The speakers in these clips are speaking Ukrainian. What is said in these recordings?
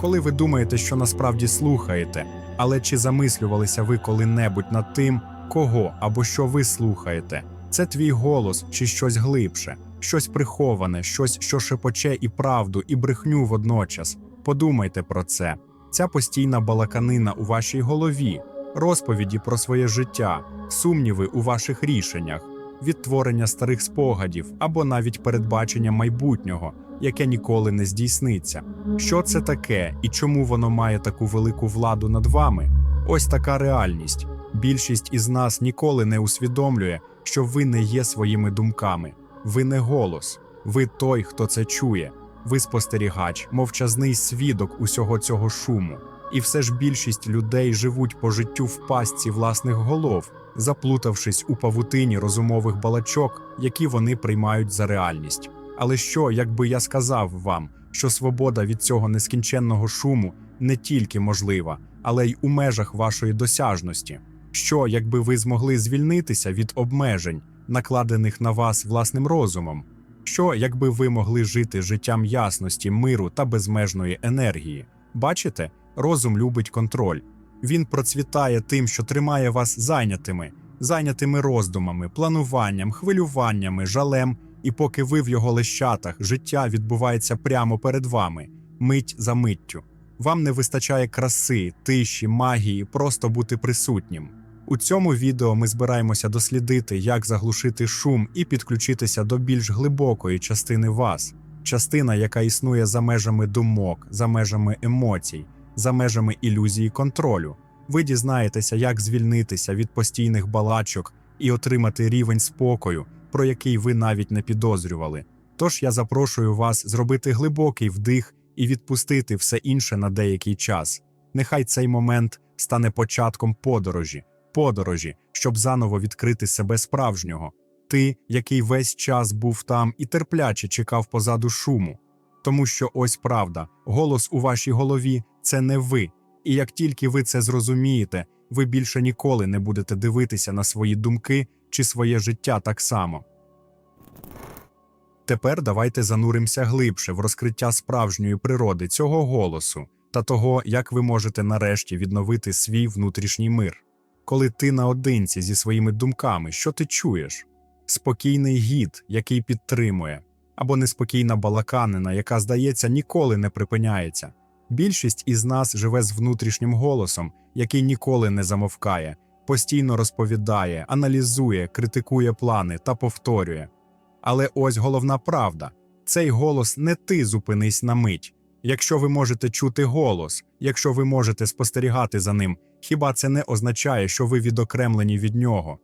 коли ви думаєте, що насправді слухаєте, але чи замислювалися ви коли-небудь над тим, кого або що ви слухаєте? Це твій голос чи щось глибше, щось приховане, щось, що шепоче і правду, і брехню водночас. Подумайте про це. Ця постійна балаканина у вашій голові, розповіді про своє життя, сумніви у ваших рішеннях, відтворення старих спогадів або навіть передбачення майбутнього, яке ніколи не здійсниться. Що це таке і чому воно має таку велику владу над вами? Ось така реальність. Більшість із нас ніколи не усвідомлює, що ви не є своїми думками, ви не голос, ви той, хто це чує. Ви спостерігач, мовчазний свідок усього цього шуму. І все ж більшість людей живуть по життю в пастці власних голов, заплутавшись у павутині розумових балачок, які вони приймають за реальність. Але що, якби я сказав вам, що свобода від цього нескінченного шуму не тільки можлива, але й у межах вашої досяжності? Що, якби ви змогли звільнитися від обмежень, накладених на вас власним розумом? Що, якби ви могли жити життям ясності, миру та безмежної енергії? Бачите, розум любить контроль. Він процвітає тим, що тримає вас зайнятими, зайнятими роздумами, плануванням, хвилюваннями, жалем, і поки ви в його лещатах, життя відбувається прямо перед вами, мить за миттю. Вам не вистачає краси, тиші, магії, просто бути присутнім. У цьому відео ми збираємося дослідити, як заглушити шум і підключитися до більш глибокої частини вас, частина, яка існує за межами думок, за межами емоцій, за межами ілюзії контролю. Ви дізнаєтеся, як звільнитися від постійних балачок і отримати рівень спокою, про який ви навіть не підозрювали. Тож я запрошую вас зробити глибокий вдих і відпустити все інше на деякий час. Нехай цей момент стане початком подорожі, подорожі, щоб заново відкрити себе справжнього. Ти, який весь час був там і терпляче чекав позаду шуму. Тому що ось правда, голос у вашій голові це не ви. І як тільки ви це зрозумієте, ви більше ніколи не будете дивитися на свої думки чи своє життя так само. Тепер давайте зануримося глибше в розкриття справжньої природи цього голосу та того, як ви можете нарешті відновити свій внутрішній мир. Коли ти наодинці зі своїми думками, що ти чуєш? Спокійний гід, який підтримує, або неспокійна балаканина, яка, здається, ніколи не припиняється. Більшість із нас живе з внутрішнім голосом, який ніколи не замовкає, постійно розповідає, аналізує, критикує плани та повторює. Але ось головна правда: цей голос не ти зупинись на мить. Якщо ви можете чути голос, якщо ви можете спостерігати за ним, хіба це не означає, що ви відокремлені від нього?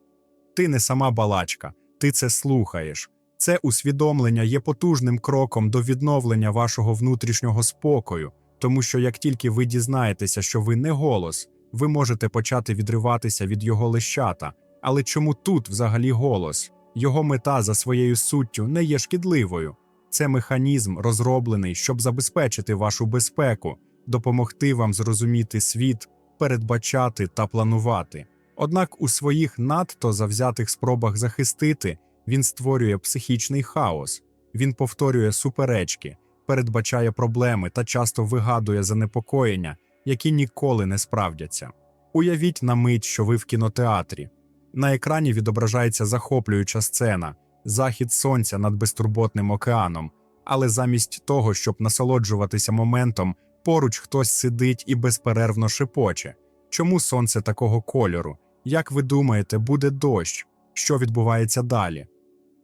Ти не сама балачка, ти це слухаєш. Це усвідомлення є потужним кроком до відновлення вашого внутрішнього спокою, тому що як тільки ви дізнаєтеся, що ви не голос, ви можете почати відриватися від його лещата. Але чому тут взагалі голос? Його мета за своєю суттю не є шкідливою. Це механізм, розроблений, щоб забезпечити вашу безпеку, допомогти вам зрозуміти світ, передбачати та планувати. Однак у своїх надто завзятих спробах захистити він створює психічний хаос, він повторює суперечки, передбачає проблеми та часто вигадує занепокоєння, які ніколи не справдяться. Уявіть на мить, що ви в кінотеатрі. На екрані відображається захоплююча сцена, захід сонця над безтурботним океаном, але замість того, щоб насолоджуватися моментом, поруч хтось сидить і безперервно шепоче. Чому сонце такого кольору? Як ви думаєте, буде дощ? Що відбувається далі?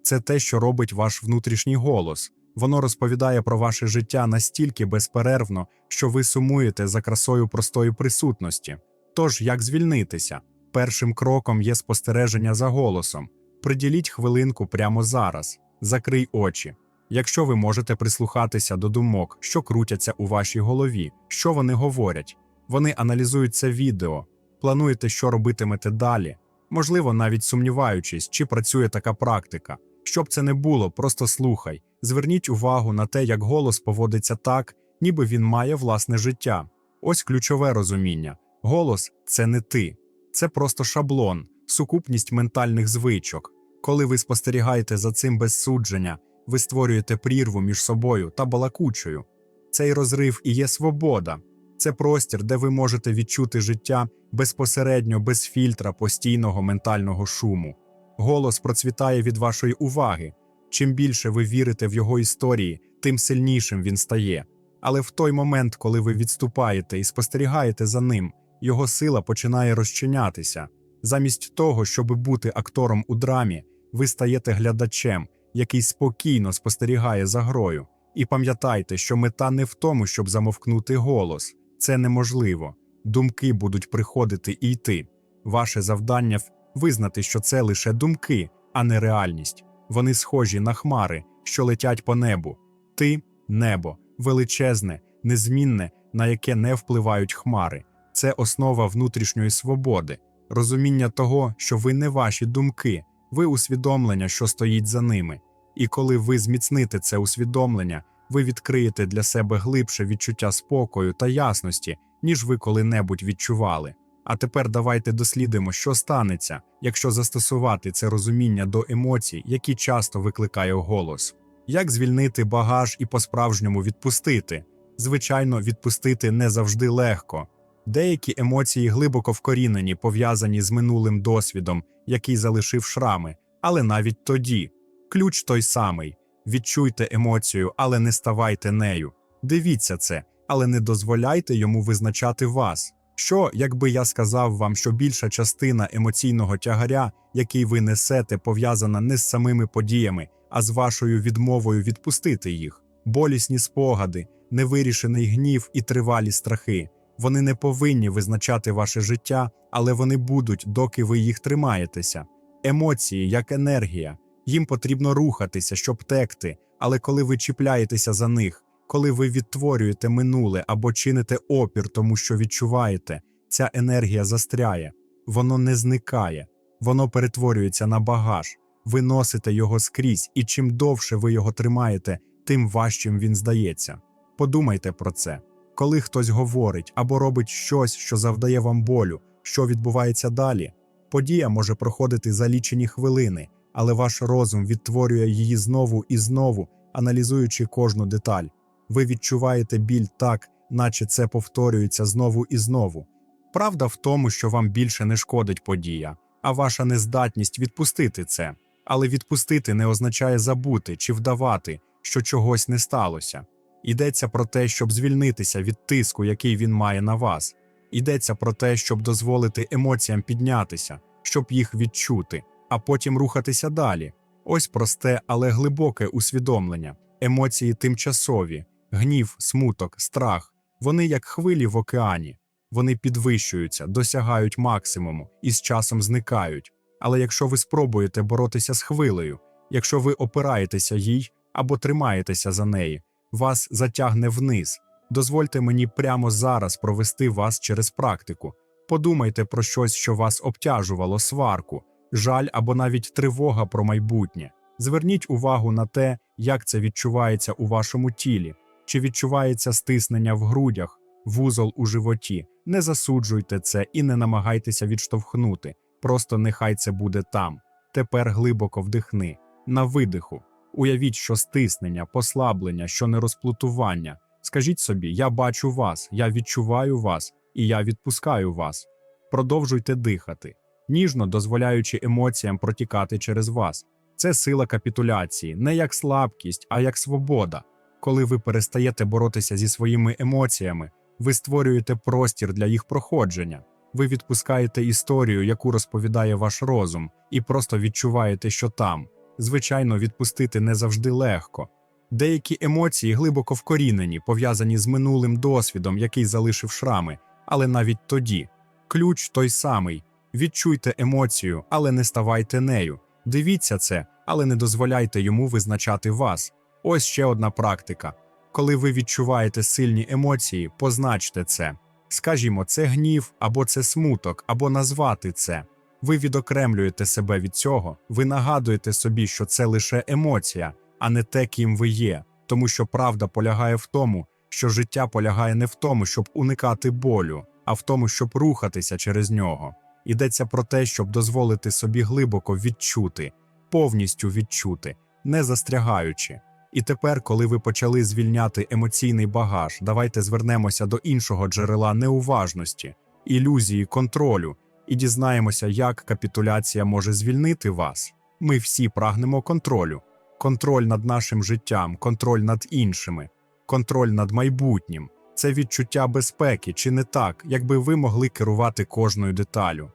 Це те, що робить ваш внутрішній голос. Воно розповідає про ваше життя настільки безперервно, що ви сумуєте за красою простої присутності. Тож, як звільнитися? Першим кроком є спостереження за голосом. Приділіть хвилинку прямо зараз, закрий очі. Якщо ви можете прислухатися до думок, що крутяться у вашій голові, що вони говорять, вони аналізують це відео, плануєте, що робитимете далі, можливо, навіть сумніваючись, чи працює така практика. Щоб це не було, просто слухай. Зверніть увагу на те, як голос поводиться так, ніби він має власне життя. Ось ключове розуміння: голос це не ти, це просто шаблон, сукупність ментальних звичок. Коли ви спостерігаєте за цим без судження, ви створюєте прірву між собою та балакучою. Цей розрив і є свобода. Це простір, де ви можете відчути життя безпосередньо, без фільтра постійного ментального шуму. Голос процвітає від вашої уваги. Чим більше ви вірите в його історії, тим сильнішим він стає. Але в той момент, коли ви відступаєте і спостерігаєте за ним, його сила починає розчинятися. Замість того, щоб бути актором у драмі, ви стаєте глядачем, який спокійно спостерігає за грою. І пам'ятайте, що мета не в тому, щоб замовкнути голос. Це неможливо. Думки будуть приходити і йти. Ваше завдання визнати, що це лише думки, а не реальність. Вони схожі на хмари, що летять по небу. Ти небо, величезне, незмінне, на яке не впливають хмари. Це основа внутрішньої свободи, розуміння того, що ви не ваші думки, ви усвідомлення, що стоїть за ними. І коли ви зміцните це усвідомлення, ви відкриєте для себе глибше відчуття спокою та ясності, ніж ви коли-небудь відчували. А тепер давайте дослідимо, що станеться, якщо застосувати це розуміння до емоцій, які часто викликає голос. Як звільнити багаж і по-справжньому відпустити? Звичайно, відпустити не завжди легко. Деякі емоції глибоко вкорінені, пов'язані з минулим досвідом, який залишив шрами, але навіть тоді. Ключ той самий: відчуйте емоцію, але не ставайте нею. Дивіться це, але не дозволяйте йому визначати вас. Що, якби я сказав вам, що більша частина емоційного тягаря, який ви несете, пов'язана не з самими подіями, а з вашою відмовою відпустити їх, болісні спогади, невирішений гнів і тривалі страхи. Вони не повинні визначати ваше життя, але вони будуть, доки ви їх тримаєтеся. Емоції, як енергія, їм потрібно рухатися, щоб текти, але коли ви чіпляєтеся за них, коли ви відтворюєте минуле або чините опір тому, що відчуваєте, ця енергія застряє, воно не зникає, воно перетворюється на багаж, ви носите його скрізь, і чим довше ви його тримаєте, тим важчим він здається. Подумайте про це. Коли хтось говорить або робить щось, що завдає вам болю, що відбувається далі, подія може проходити за лічені хвилини, але ваш розум відтворює її знову і знову, аналізуючи кожну деталь. Ви відчуваєте біль так, наче це повторюється знову і знову. Правда в тому, що вам більше не шкодить подія, а ваша нездатність відпустити це. Але відпустити не означає забути чи вдавати, що чогось не сталося. Йдеться про те, щоб звільнитися від тиску, який він має на вас. Йдеться про те, щоб дозволити емоціям піднятися, щоб їх відчути, а потім рухатися далі. Ось просте, але глибоке усвідомлення. Емоції тимчасові, гнів, смуток, страх. Вони як хвилі в океані. Вони підвищуються, досягають максимуму і з часом зникають. Але якщо ви спробуєте боротися з хвилею, якщо ви опираєтеся їй або тримаєтеся за неї, вас затягне вниз. Дозвольте мені прямо зараз провести вас через практику. Подумайте про щось, що вас обтяжувало, сварку, жаль або навіть тривога про майбутнє. Зверніть увагу на те, як це відчувається у вашому тілі, чи відчувається стиснення в грудях, вузол у животі. Не засуджуйте це і не намагайтеся відштовхнути. Просто нехай це буде там. Тепер глибоко вдихни, на видиху. Уявіть, що стиснення, послаблення, що нерозплутування. Скажіть собі, я бачу вас, я відчуваю вас, і я відпускаю вас. Продовжуйте дихати, ніжно дозволяючи емоціям протікати через вас. Це сила капітуляції, не як слабкість, а як свобода. Коли ви перестаєте боротися зі своїми емоціями, ви створюєте простір для їх проходження. Ви відпускаєте історію, яку розповідає ваш розум, і просто відчуваєте, що там. Звичайно, відпустити не завжди легко. Деякі емоції глибоко вкорінені, пов'язані з минулим досвідом, який залишив шрами, але навіть тоді. Ключ той самий: відчуйте емоцію, але не ставайте нею. Дивіться це, але не дозволяйте йому визначати вас. Ось ще одна практика. Коли ви відчуваєте сильні емоції, позначте це. Скажімо, це гнів, або це смуток, або назвати це. Ви відокремлюєте себе від цього, ви нагадуєте собі, що це лише емоція, а не те, ким ви є, тому що правда полягає в тому, що життя полягає не в тому, щоб уникати болю, а в тому, щоб рухатися через нього. Йдеться про те, щоб дозволити собі глибоко відчути, повністю відчути, не застрягаючи. І тепер, коли ви почали звільняти емоційний багаж, давайте звернемося до іншого джерела неуважності, ілюзії контролю і дізнаємося, як капітуляція може звільнити вас. Ми всі прагнемо контролю, контроль над нашим життям, контроль над іншими, контроль над майбутнім. Це відчуття безпеки, чи не так, якби ви могли керувати кожною деталю.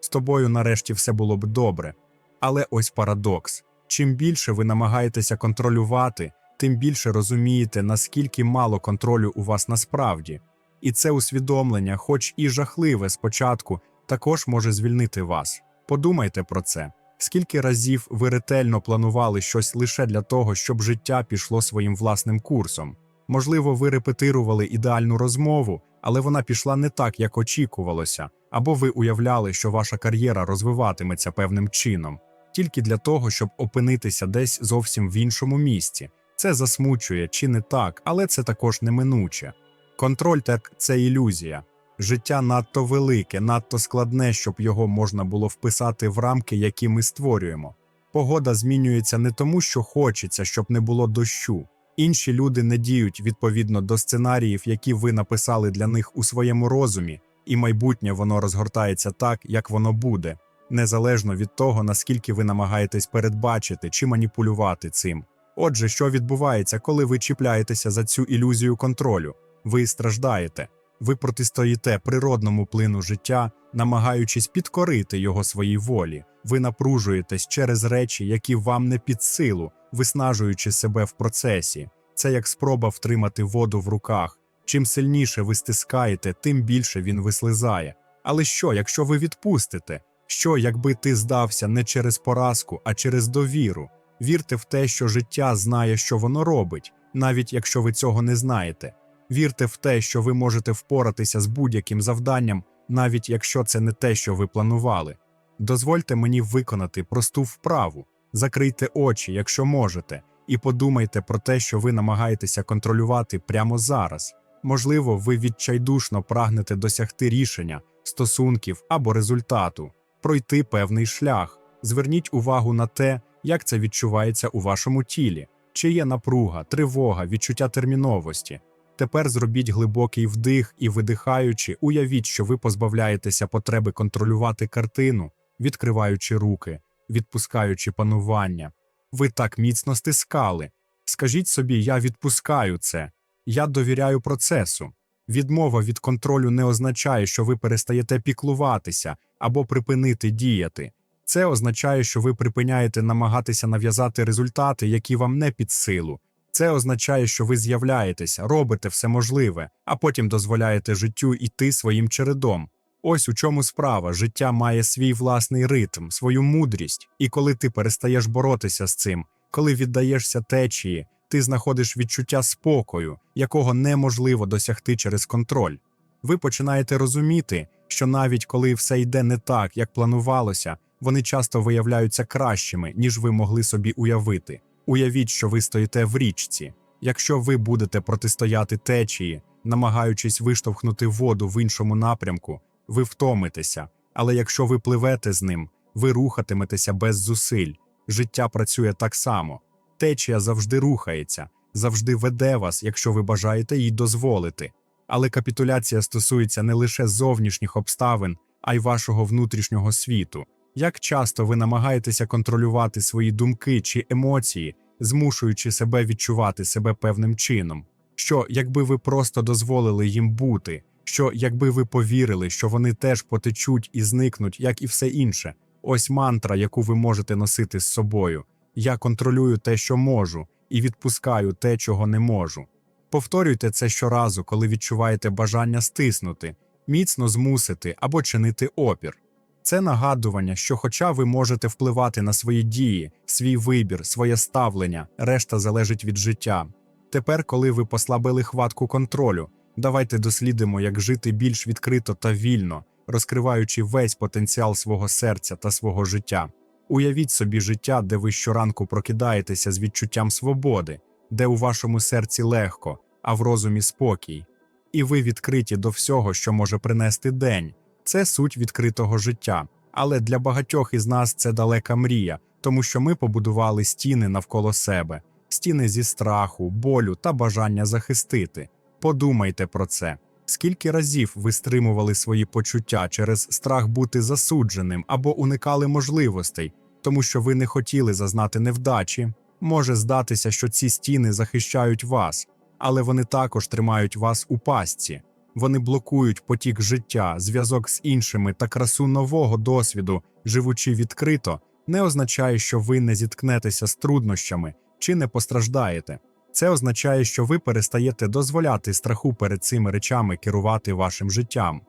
З тобою нарешті все було б добре. Але ось парадокс: чим більше ви намагаєтеся контролювати, тим більше розумієте, наскільки мало контролю у вас насправді. І це усвідомлення, хоч і жахливе спочатку, також може звільнити вас. Подумайте про це. Скільки разів ви ретельно планували щось лише для того, щоб життя пішло своїм власним курсом? Можливо, ви репетирували ідеальну розмову, але вона пішла не так, як очікувалося, або ви уявляли, що ваша кар'єра розвиватиметься певним чином, тільки для того, щоб опинитися десь зовсім в іншому місці. Це засмучує чи не так, але це також неминуче. Контроль так це ілюзія. Життя надто велике, надто складне, щоб його можна було вписати в рамки, які ми створюємо. Погода змінюється не тому, що хочеться, щоб не було дощу. Інші люди не діють відповідно до сценаріїв, які ви написали для них у своєму розумі, і майбутнє воно розгортається так, як воно буде, незалежно від того, наскільки ви намагаєтесь передбачити чи маніпулювати цим. Отже, що відбувається, коли ви чіпляєтеся за цю ілюзію контролю? Ви страждаєте, ви протистоїте природному плину життя, намагаючись підкорити його своїй волі. Ви напружуєтесь через речі, які вам не під силу, виснажуючи себе в процесі. Це як спроба втримати воду в руках. Чим сильніше ви стискаєте, тим більше він вислизає. Але що, якщо ви відпустите? Що, якби ти здався не через поразку, а через довіру? Вірте в те, що життя знає, що воно робить, навіть якщо ви цього не знаєте. Вірте в те, що ви можете впоратися з будь-яким завданням, навіть якщо це не те, що ви планували. Дозвольте мені виконати просту вправу, закрийте очі, якщо можете, і подумайте про те, що ви намагаєтеся контролювати прямо зараз. Можливо, ви відчайдушно прагнете досягти рішення, стосунків або результату, пройти певний шлях. Зверніть увагу на те, як це відчувається у вашому тілі, чи є напруга, тривога, відчуття терміновості. Тепер зробіть глибокий вдих і, видихаючи, уявіть, що ви позбавляєтеся потреби контролювати картину, відкриваючи руки, відпускаючи панування. Ви так міцно стискали. Скажіть собі, я відпускаю це, я довіряю процесу. Відмова від контролю не означає, що ви перестаєте піклуватися або припинити діяти. Це означає, що ви припиняєте намагатися нав'язати результати, які вам не під силу. Це означає, що ви з'являєтеся, робите все можливе, а потім дозволяєте життю йти своїм чередом. Ось у чому справа. Життя має свій власний ритм, свою мудрість, і коли ти перестаєш боротися з цим, коли віддаєшся течії, ти знаходиш відчуття спокою, якого неможливо досягти через контроль. Ви починаєте розуміти, що навіть коли все йде не так, як планувалося, вони часто виявляються кращими, ніж ви могли собі уявити. Уявіть, що ви стоїте в річці. Якщо ви будете протистояти течії, намагаючись виштовхнути воду в іншому напрямку, ви втомитеся. Але якщо ви пливете з ним, ви рухатиметеся без зусиль. Життя працює так само. Течія завжди рухається, завжди веде вас, якщо ви бажаєте їй дозволити. Але капітуляція стосується не лише зовнішніх обставин, а й вашого внутрішнього світу. Як часто ви намагаєтеся контролювати свої думки чи емоції, змушуючи себе відчувати себе певним чином? Що, якби ви просто дозволили їм бути, що якби ви повірили, що вони теж потечуть і зникнуть, як і все інше, ось мантра, яку ви можете носити з собою. Я контролюю те, що можу, і відпускаю те, чого не можу. Повторюйте це щоразу, коли відчуваєте бажання стиснути, міцно змусити або чинити опір. Це нагадування, що, хоча ви можете впливати на свої дії, свій вибір, своє ставлення, решта залежить від життя. Тепер, коли ви послабили хватку контролю, давайте дослідимо, як жити більш відкрито та вільно, розкриваючи весь потенціал свого серця та свого життя. Уявіть собі життя, де ви щоранку прокидаєтеся з відчуттям свободи, де у вашому серці легко, а в розумі спокій. І ви відкриті до всього, що може принести день. Це суть відкритого життя. Але для багатьох із нас це далека мрія, тому що ми побудували стіни навколо себе, стіни зі страху, болю та бажання захистити. Подумайте про це. Скільки разів ви стримували свої почуття через страх бути засудженим або уникали можливостей, тому що ви не хотіли зазнати невдачі? Може здатися, що ці стіни захищають вас, але вони також тримають вас у пастці. Вони блокують потік життя, зв'язок з іншими та красу нового досвіду, живучи відкрито, не означає, що ви не зіткнетеся з труднощами чи не постраждаєте. Це означає, що ви перестаєте дозволяти страху перед цими речами керувати вашим життям.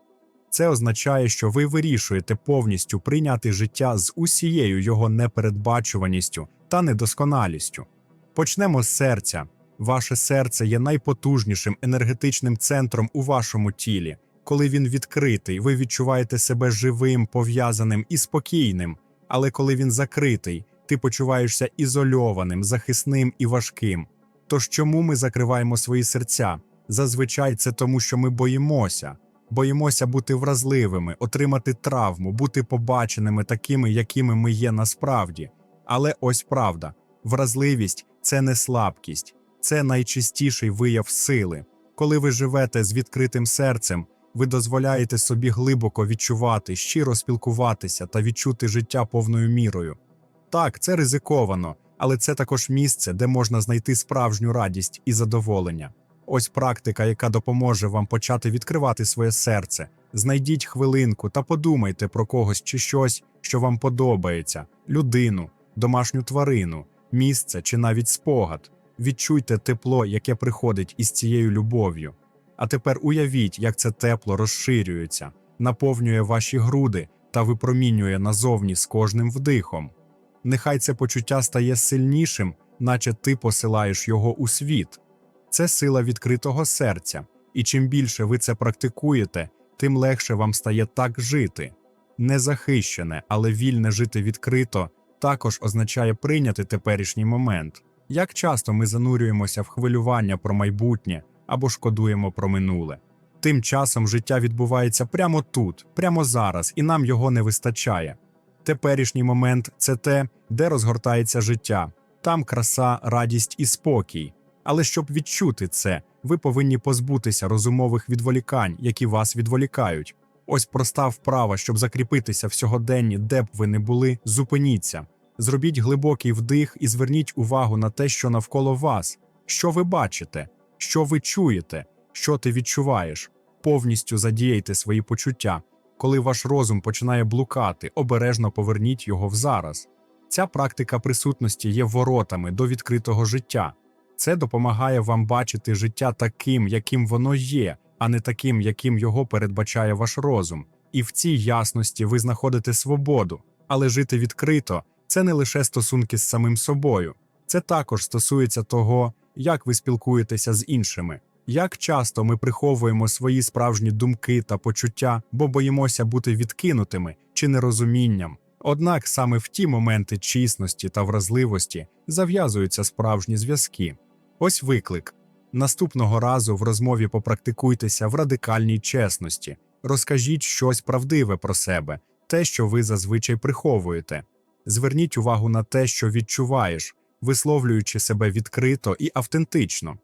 Це означає, що ви вирішуєте повністю прийняти життя з усією його непередбачуваністю та недосконалістю. Почнемо з серця. Ваше серце є найпотужнішим енергетичним центром у вашому тілі. Коли він відкритий, ви відчуваєте себе живим, пов'язаним і спокійним. Але коли він закритий, ти почуваєшся ізольованим, захисним і важким. Тож чому ми закриваємо свої серця? Зазвичай це тому, що ми боїмося. Боїмося бути вразливими, отримати травму, бути побаченими такими, якими ми є насправді. Але ось правда: вразливість це не слабкість, це найчистіший вияв сили. Коли ви живете з відкритим серцем, ви дозволяєте собі глибоко відчувати, щиро спілкуватися та відчути життя повною мірою. Так, це ризиковано, але це також місце, де можна знайти справжню радість і задоволення. Ось практика, яка допоможе вам почати відкривати своє серце. Знайдіть хвилинку та подумайте про когось чи щось, що вам подобається: людину, домашню тварину, місце чи навіть спогад. Відчуйте тепло, яке приходить із цією любов'ю. А тепер уявіть, як це тепло розширюється, наповнює ваші груди та випромінює назовні з кожним вдихом. Нехай це почуття стає сильнішим, наче ти посилаєш його у світ. Це сила відкритого серця, і чим більше ви це практикуєте, тим легше вам стає так жити. Незахищене, але вільне жити відкрито також означає прийняти теперішній момент. Як часто ми занурюємося в хвилювання про майбутнє або шкодуємо про минуле. Тим часом життя відбувається прямо тут, прямо зараз, і нам його не вистачає. Теперішній момент це те, де розгортається життя, там краса, радість і спокій. Але щоб відчути це, ви повинні позбутися розумових відволікань, які вас відволікають. Ось проста вправа, щоб закріпитися в сьогоденні, де б ви не були, зупиніться. Зробіть глибокий вдих і зверніть увагу на те, що навколо вас, що ви бачите, що ви чуєте, що ти відчуваєш. Повністю задіяйте свої почуття. Коли ваш розум починає блукати, обережно поверніть його в зараз. Ця практика присутності є воротами до відкритого життя. Це допомагає вам бачити життя таким, яким воно є, а не таким, яким його передбачає ваш розум. І в цій ясності ви знаходите свободу, але жити відкрито це не лише стосунки з самим собою, це також стосується того, як ви спілкуєтеся з іншими. Як часто ми приховуємо свої справжні думки та почуття, бо боїмося бути відкинутими чи нерозумінням. Однак саме в ті моменти чесності та вразливості зав'язуються справжні зв'язки. Ось виклик. Наступного разу в розмові попрактикуйтеся в радикальній чесності, розкажіть щось правдиве про себе, те, що ви зазвичай приховуєте. Зверніть увагу на те, що відчуваєш, висловлюючи себе відкрито і автентично.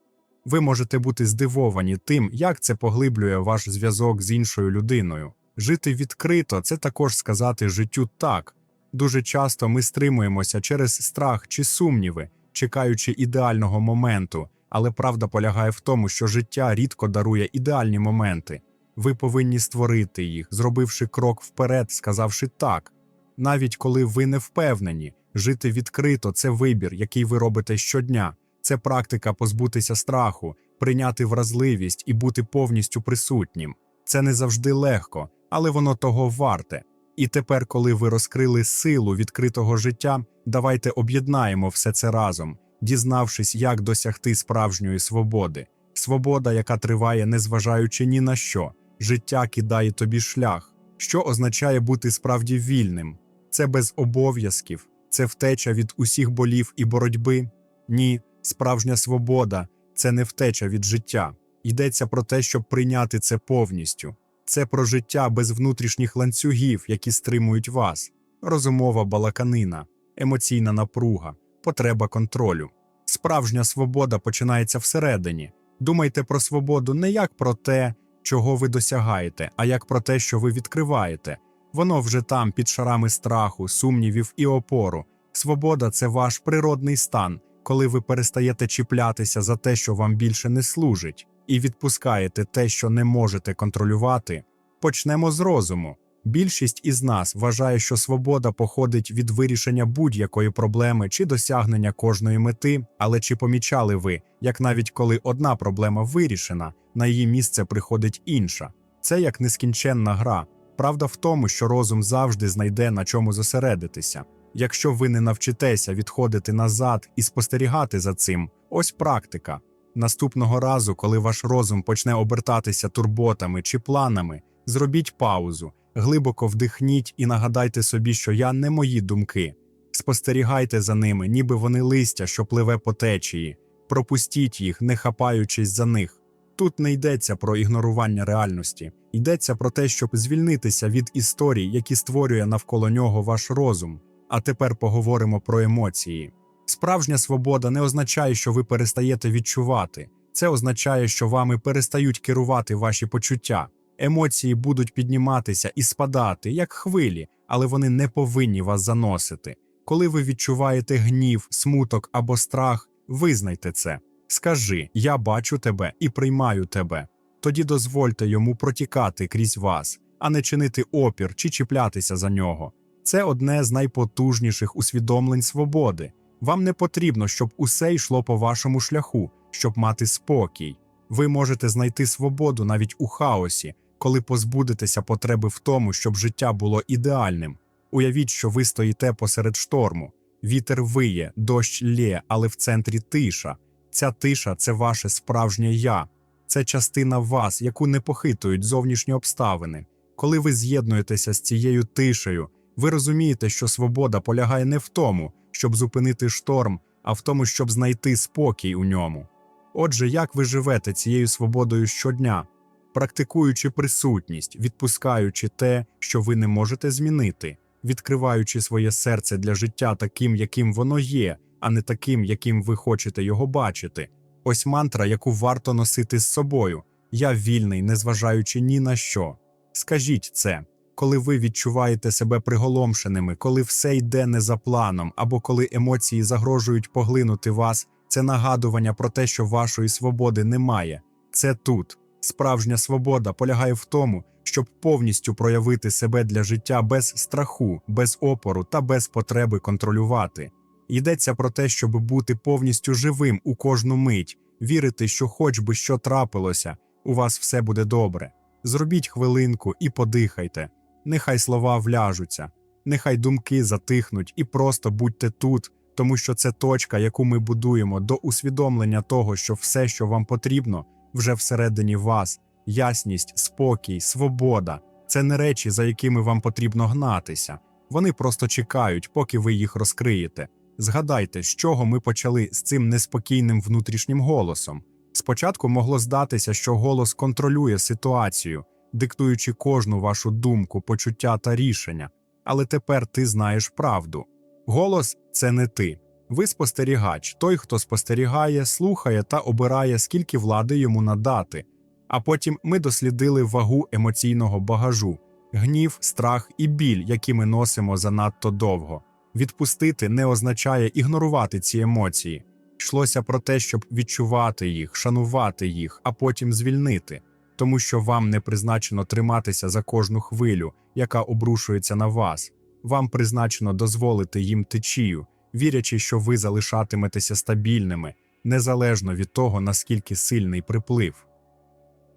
Ви можете бути здивовані тим, як це поглиблює ваш зв'язок з іншою людиною. Жити відкрито це також сказати життю так. Дуже часто ми стримуємося через страх чи сумніви, чекаючи ідеального моменту, але правда полягає в тому, що життя рідко дарує ідеальні моменти. Ви повинні створити їх, зробивши крок вперед, сказавши так. Навіть коли ви не впевнені, жити відкрито це вибір, який ви робите щодня. Це практика позбутися страху, прийняти вразливість і бути повністю присутнім. Це не завжди легко, але воно того варте. І тепер, коли ви розкрили силу відкритого життя, давайте об'єднаємо все це разом, дізнавшись, як досягти справжньої свободи. Свобода, яка триває, незважаючи ні на що, життя кидає тобі шлях, що означає бути справді вільним. Це без обов'язків, це втеча від усіх болів і боротьби. Ні, справжня свобода це не втеча від життя. Йдеться про те, щоб прийняти це повністю. Це про життя без внутрішніх ланцюгів, які стримують вас, розумова балаканина, емоційна напруга, потреба контролю. Справжня свобода починається всередині. Думайте про свободу не як про те, чого ви досягаєте, а як про те, що ви відкриваєте. Воно вже там, під шарами страху, сумнівів і опору. Свобода це ваш природний стан, коли ви перестаєте чіплятися за те, що вам більше не служить, і відпускаєте те, що не можете контролювати. Почнемо з розуму. Більшість із нас вважає, що свобода походить від вирішення будь-якої проблеми чи досягнення кожної мети, але чи помічали ви, як навіть коли одна проблема вирішена, на її місце приходить інша? Це як нескінченна гра. Правда в тому, що розум завжди знайде на чому зосередитися. Якщо ви не навчитеся відходити назад і спостерігати за цим, ось практика. Наступного разу, коли ваш розум почне обертатися турботами чи планами, зробіть паузу, глибоко вдихніть і нагадайте собі, що я не мої думки. Спостерігайте за ними, ніби вони листя, що пливе по течії. Пропустіть їх, не хапаючись за них. Тут не йдеться про ігнорування реальності, йдеться про те, щоб звільнитися від історій, які створює навколо нього ваш розум. А тепер поговоримо про емоції. Справжня свобода не означає, що ви перестаєте відчувати. Це означає, що вами перестають керувати ваші почуття. Емоції будуть підніматися і спадати, як хвилі, але вони не повинні вас заносити. Коли ви відчуваєте гнів, смуток або страх, визнайте це. Скажи: Я бачу тебе і приймаю тебе. Тоді дозвольте йому протікати крізь вас, а не чинити опір чи чіплятися за нього. Це одне з найпотужніших усвідомлень свободи. Вам не потрібно, щоб усе йшло по вашому шляху, щоб мати спокій. Ви можете знайти свободу навіть у хаосі, коли позбудетеся потреби в тому, щоб життя було ідеальним. Уявіть, що ви стоїте посеред шторму. Вітер виє, дощ лє, але в центрі тиша. Ця тиша це ваше справжнє я, це частина вас, яку не похитують зовнішні обставини. Коли ви з'єднуєтеся з цією тишею, ви розумієте, що свобода полягає не в тому, щоб зупинити шторм, а в тому, щоб знайти спокій у ньому. Отже, як ви живете цією свободою щодня, практикуючи присутність, відпускаючи те, що ви не можете змінити, відкриваючи своє серце для життя таким, яким воно є, а не таким, яким ви хочете його бачити. Ось мантра, яку варто носити з собою. Я вільний, незважаючи ні на що. Скажіть це, коли ви відчуваєте себе приголомшеними, коли все йде не за планом, або коли емоції загрожують поглинути вас, це нагадування про те, що вашої свободи немає. Це тут. Справжня свобода полягає в тому, щоб повністю проявити себе для життя без страху, без опору та без потреби контролювати. Йдеться про те, щоб бути повністю живим у кожну мить, вірити, що, хоч би що трапилося, у вас все буде добре. Зробіть хвилинку і подихайте. Нехай слова вляжуться, нехай думки затихнуть і просто будьте тут, тому що це точка, яку ми будуємо до усвідомлення того, що все, що вам потрібно, вже всередині вас. Ясність, спокій, свобода це не речі, за якими вам потрібно гнатися. Вони просто чекають, поки ви їх розкриєте. Згадайте, з чого ми почали з цим неспокійним внутрішнім голосом. Спочатку могло здатися, що голос контролює ситуацію, диктуючи кожну вашу думку, почуття та рішення. Але тепер ти знаєш правду. Голос це не ти. Ви спостерігач, той, хто спостерігає, слухає та обирає, скільки влади йому надати. А потім ми дослідили вагу емоційного багажу, гнів, страх і біль, які ми носимо занадто довго. Відпустити не означає ігнорувати ці емоції. Йшлося про те, щоб відчувати їх, шанувати їх, а потім звільнити, тому що вам не призначено триматися за кожну хвилю, яка обрушується на вас. Вам призначено дозволити їм течію, вірячи, що ви залишатиметеся стабільними, незалежно від того, наскільки сильний приплив.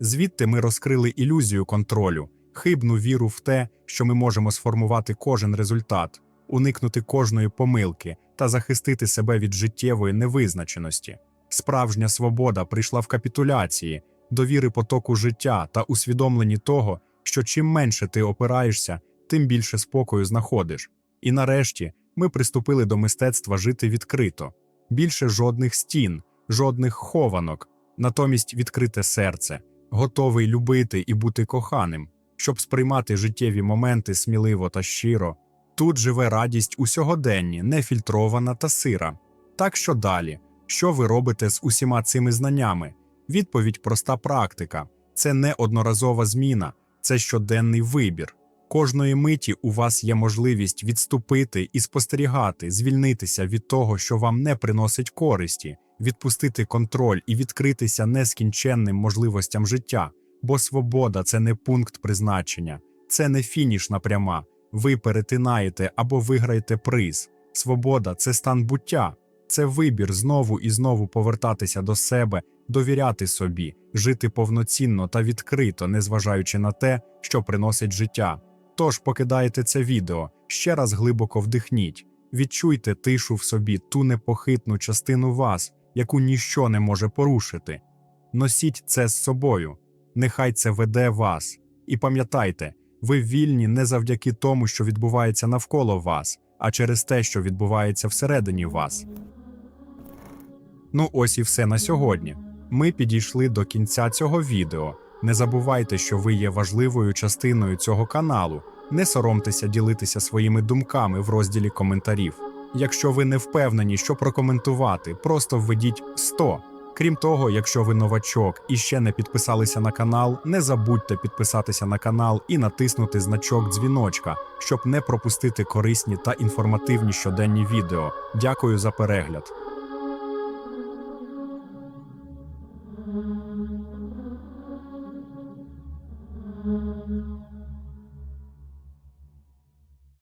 Звідти ми розкрили ілюзію контролю, хибну віру в те, що ми можемо сформувати кожен результат, уникнути кожної помилки та захистити себе від життєвої невизначеності. Справжня свобода прийшла в капітуляції, довіри потоку життя та усвідомленні того, що чим менше ти опираєшся, тим більше спокою знаходиш. І нарешті ми приступили до мистецтва жити відкрито, більше жодних стін, жодних хованок, натомість відкрите серце, готовий любити і бути коханим, щоб сприймати життєві моменти сміливо та щиро. Тут живе радість у сьогоденні, нефільтрована та сира. Так що далі, Що ви робите з усіма цими знаннями? Відповідь проста практика. Це не одноразова зміна, це щоденний вибір. Кожної миті у вас є можливість відступити і спостерігати, звільнитися від того, що вам не приносить користі, відпустити контроль і відкритися нескінченним можливостям життя. Бо свобода це не пункт призначення, це не фінішна пряма. Ви перетинаєте або виграєте приз. Свобода це стан буття, це вибір знову і знову повертатися до себе, довіряти собі, жити повноцінно та відкрито, незважаючи на те, що приносить життя. Тож покидаєте це відео, ще раз глибоко вдихніть, відчуйте тишу в собі, ту непохитну частину вас, яку ніщо не може порушити. Носіть це з собою, нехай це веде вас. І пам'ятайте, ви вільні не завдяки тому, що відбувається навколо вас, а через те, що відбувається всередині вас. Ну ось і все на сьогодні. Ми підійшли до кінця цього відео. Не забувайте, що ви є важливою частиною цього каналу. Не соромтеся ділитися своїми думками в розділі коментарів. Якщо ви не впевнені, що прокоментувати, просто введіть 100. Крім того, якщо ви новачок і ще не підписалися на канал, не забудьте підписатися на канал і натиснути значок дзвіночка, щоб не пропустити корисні та інформативні щоденні відео. Дякую за перегляд.